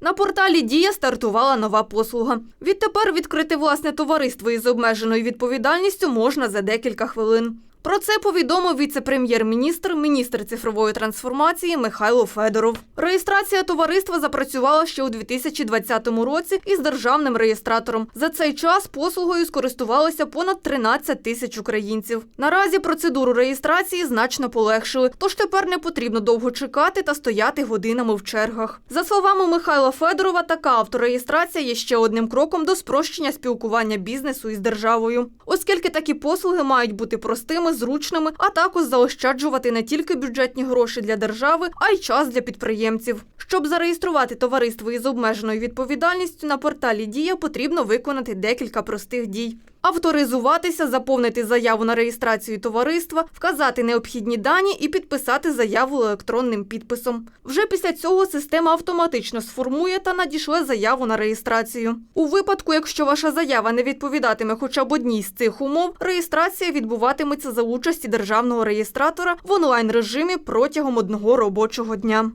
На порталі Дія стартувала нова послуга. Відтепер відкрити власне товариство із обмеженою відповідальністю можна за декілька хвилин. Про це повідомив віце-прем'єр-міністр, міністр цифрової трансформації Михайло Федоров. Реєстрація товариства запрацювала ще у 2020 році із державним реєстратором. За цей час послугою скористувалося понад 13 тисяч українців. Наразі процедуру реєстрації значно полегшили, тож тепер не потрібно довго чекати та стояти годинами в чергах. За словами Михайла Федорова, така автореєстрація є ще одним кроком до спрощення спілкування бізнесу із державою, оскільки такі послуги мають бути простими, зручними, а також заощаджувати не тільки бюджетні гроші для держави, а й час для підприємців. Щоб зареєструвати товариство із обмеженою відповідальністю на порталі Дія потрібно виконати декілька простих дій. Авторизуватися, заповнити заяву на реєстрацію товариства, вказати необхідні дані і підписати заяву електронним підписом. Вже після цього система автоматично сформує та надішле заяву на реєстрацію. У випадку, якщо ваша заява не відповідатиме хоча б одній з цих умов, реєстрація відбуватиметься за участі державного реєстратора в онлайн режимі протягом одного робочого дня.